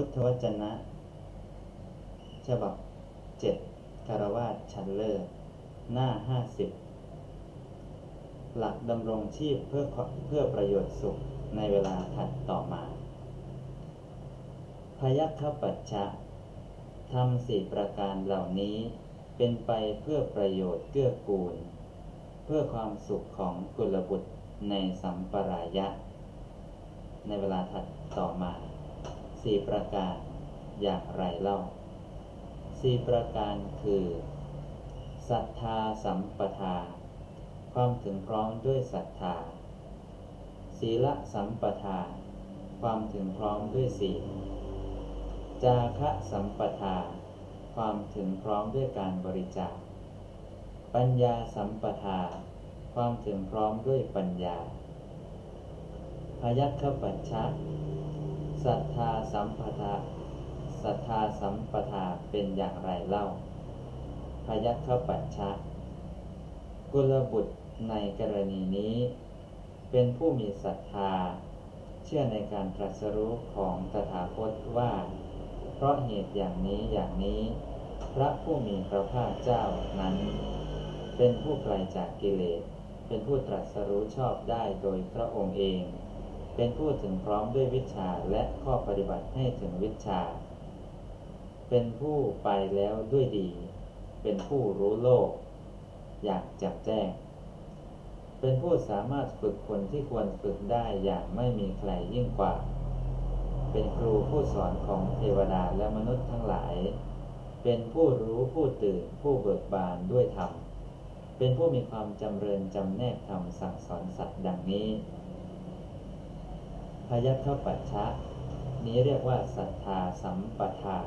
พุทธวจนะ ฉบับเจ็ดคารวาสชันเลอร์หน้าห้าสิบหลักดำรงชีพเพื่อเพื่อประโยชน์สุขในเวลาถัดต่อมา พยัคฆปัจฉะทำสี่ประการเหล่านี้เป็นไปเพื่อประโยชน์เกื้อกูล เพื่อความสุขของกุลบุตรในสัมปรายะ ในเวลาถัดต่อมา สี่ประการอย่างไรเล่าสี่ประการคือศรัทธาสัมปทา ความถึงพร้อมด้วยศรัทธา ศีลสัมปทา ความถึงพร้อมด้วยศีล จาคะสัมปทา ความถึงพร้อมด้วยการบริจาค ปัญญาสัมปทา ความถึงพร้อมด้วยปัญญาพยัคฆปัจฉะ ศรัทธาสัมปทาศรัทธาสัมปทาเป็นอย่างไรเล่า พยัคฆปัจฉะกุลบุตรในกรณีนี้ เป็นผู้มีศรัทธา เชื่อในการตรัสรู้ของตถาคตว่า เพราะเหตุอย่างนี้อย่างนี้ พระผู้มีพระภาคเจ้านั้น เป็นผู้ไกลจากกิเลส เป็นผู้ตรัสรู้ชอบได้โดยพระองค์เอง เป็นผู้ถึงพร้อมด้วยวิชาและข้อปฏิบัติให้ถึงวิชา เป็นผู้ไปแล้วด้วยดี เป็นผู้รู้โลก อยากจับแจ้ง เป็นผู้สามารถฝึกคนที่ควรฝึกได้อย่างไม่มีใครยิ่งกว่า เป็นครูผู้สอนของเทวดาและมนุษย์ทั้งหลาย เป็นผู้รู้ผู้ตื่นผู้เบิกบานด้วยธรรม เป็นผู้มีความจำเริญจำแนกธรรมสั่งสอนสัตว์ดังนี้ พยัคฆปัจฉะนี้เรียกว่าศรัทธาสัมปทา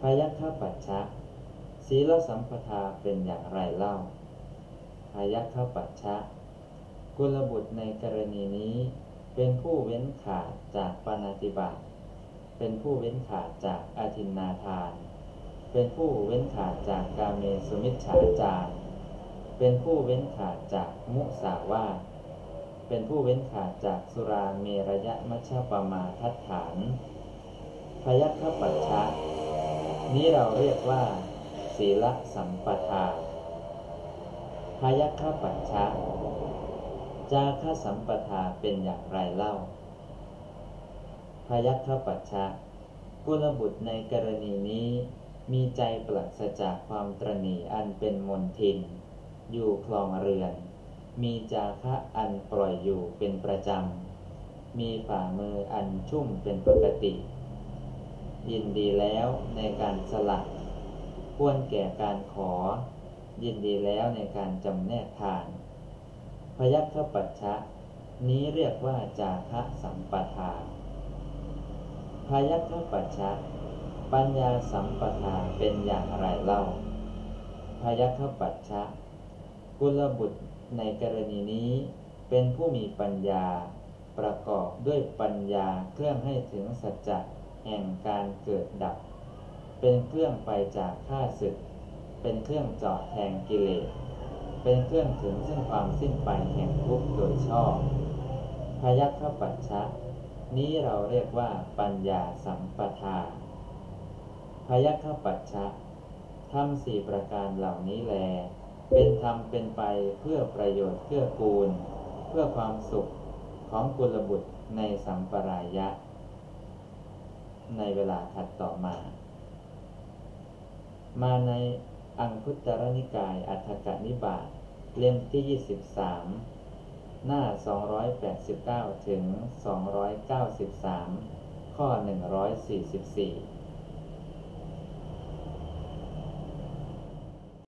พยัคฆปัจฉะศีลสัมปทาเป็นอย่างไรเล่าพยัคฆปัจฉะกุลบุตรในกรณีนี้เป็นผู้เว้นขาดจากปานาติบาตเป็นผู้เว้นขาดจากอาทินนาทาน เป็นผู้เว้นขาดจากกาเมสุมิชฌาจารเป็นผู้เว้นขาดจากมุสาวาท เป็นผู้เว้นขาดจากสุราเมรยะมัชฌปมาทัฏฐานพยัคฆปัจฉะนี้เราเรียกว่า ศีลสัมปทาพยัคฆปัจฉะจาคสัมปทาเป็นอย่างไรเล่าพยัคฆปัจฉะกุลบุตรในกรณีนี้มีใจปลัศจากความตรณีอันเป็นมนทิน อยู่คลองเรือน มีจาคะอันปล่อยอยู่เป็นประจำ มีฝ่ามืออันชุ่มเป็นปกติ ยินดีแล้วในการสลักควรแก่การขอ ยินดีแล้วในการจำแนกทาน พยัคฆปัจฉะนี้เรียกว่าจาคะสัมปทา พยัคฆปัจฉะปัญญาสัมปทาเป็นอย่างไรเล่า พยัคฆปัจฉะกุลบุตร ในกรณีนี้เป็นผู้มีปัญญา ประกอบด้วยปัญญาเครื่องให้ถึงสัจจะแห่งการเกิดดับ เป็นเครื่องไปจากข้าศึก เป็นเครื่องเจาะแทงกิเลส เป็นเครื่องถึงซึ่งความสิ้นไปแห่งทุกข์โดยชอบพยัคฆปัจฉะนี้เราเรียกว่าปัญญาสัมปทาพยัคฆปัจฉะทำสี่ประการเหล่านี้แล เป็นธรรมเป็นไปเพื่อประโยชน์เพื่อกูล เพื่อความสุขของกุลบุตรในสัมปรายะ ในเวลาถัดต่อมา มาในอังคุตรนิกายอัฏฐกนิบาตเล่มที่ 23 หน้า 289 ถึง 293 ข้อ 144